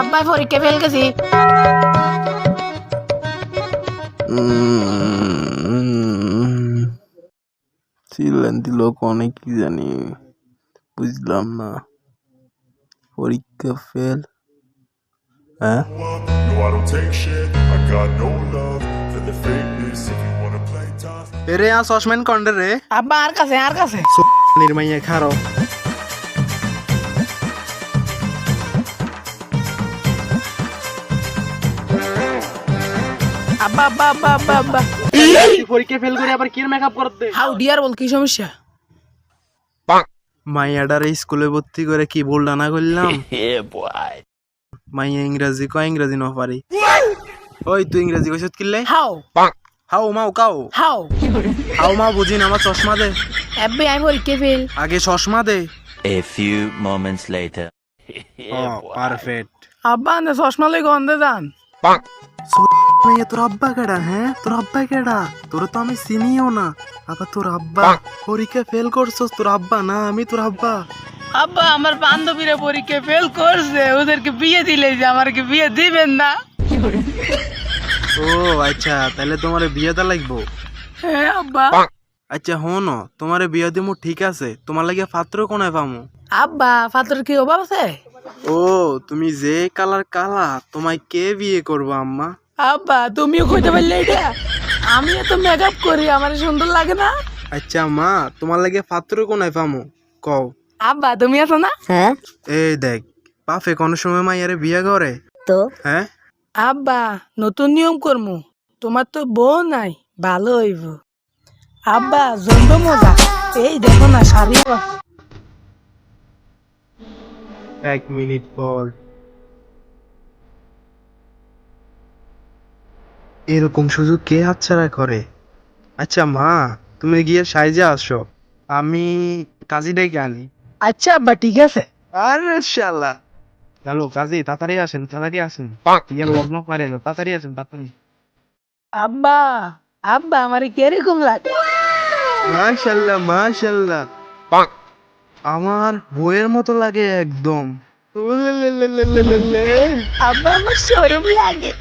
আব্বাই পরীক্ষা ফেল গেছি চিল্লেন দিল অনেক কি জানি বুঝলাম না পরীক্ষা ফেল হ্যাঁ tough, এরে আ সসম্যান কন্ডে রে। আব্বা আর কাছে আর কাছে। নির্মাইয়া খারো। আব্বা আব্বা আব্বা আব্বা আব্বা। পরীক্ষা ফেল করে আবার কি মেকআপ করতে? হাউ ডিয়ার বল কি সমস্যা? মাইয়াডার স্কুলে ভর্তি করে কি ভুল ডানা করলাম মাইয়া ইংরাজি কয় ইংরাজি ন পারি। ওই তুই ইংরাজি কইছত কিল্লে হাউ? হাও মাও কাও। হাউ হাও মাও বুঝিন আমার চশমা দে। আব্বে আমি পরীক্ষা ফেল? আগে চশমা দে। A few moments later. Perfect আব্বা না চশমা লই গন্ধে যান। মাইয়া তোর আব্বা কেডা হ্যাঁ? তোর আব্বা কেডা? তোর তো আমি চিনিও না। আবার তোর আব্বা পরীক্ষা ফেল করছস তোর আব্বা না আমি তোর আব্বা? আব্বা আমার বান্ধবীরা পরীক্ষা ফেল করছে ওদেরকে বিয়ে দিলে যে আমাকে বিয়ে দিবেন না। ও আচ্ছা তাহলে তোমার বিয়েটা লাগবো? হ্যাঁ আব্বা। আচ্ছা হন তোমার বিয়ে দিমু ঠিক আছে। তোমার লাগে পাত্র কোনায় পামু? আব্বা ফাতর কি অভাব আছে? ও তুমি যে কালার কালা তোমায় কে বিয়ে করব আম্মা? আব্বা তুমিও কইতে পারলে এটা। আমি এত মেকআপ করি আমার সুন্দর লাগে না। আচ্ছা মা তোমার লাগে পাত্র কোনায় পামু? কও। আব্বা তুমি আছো না? হ্যাঁ। এই দেখ বাপে কোনো সময় মাইয়ারে বিয়ে করে? তো? হ্যাঁ? আব্বা নতুন নিয়ম করমু। তোমার তো বউ নাই ভালো হইব। আব্বা জন্ম মজা। এই দেখো না শাড়ি এক মিনিট পর। এরকম সুযোগ কে হাতছাড়া করে? আচ্ছা মা তুমি গিয়ে সাইজে আসো। আমি কাজী ডেকে আনি। আচ্ছা আব্বা ঠিক আছে। আর শালা। চলো কাজী তাড়াতাড়ি আসেন তাড়াতাড়ি আসেন। ইয়ে লগ্ন করে তাড়াতাড়ি আসেন তাড়াতাড়ি। আব্বা আব্বা আমার কীরকম লাগে? মাশাল্লাহ মাশাল্লাহ। আমার বইয়ের মতো লাগে একদম। আব্বা আমার শরম লাগে।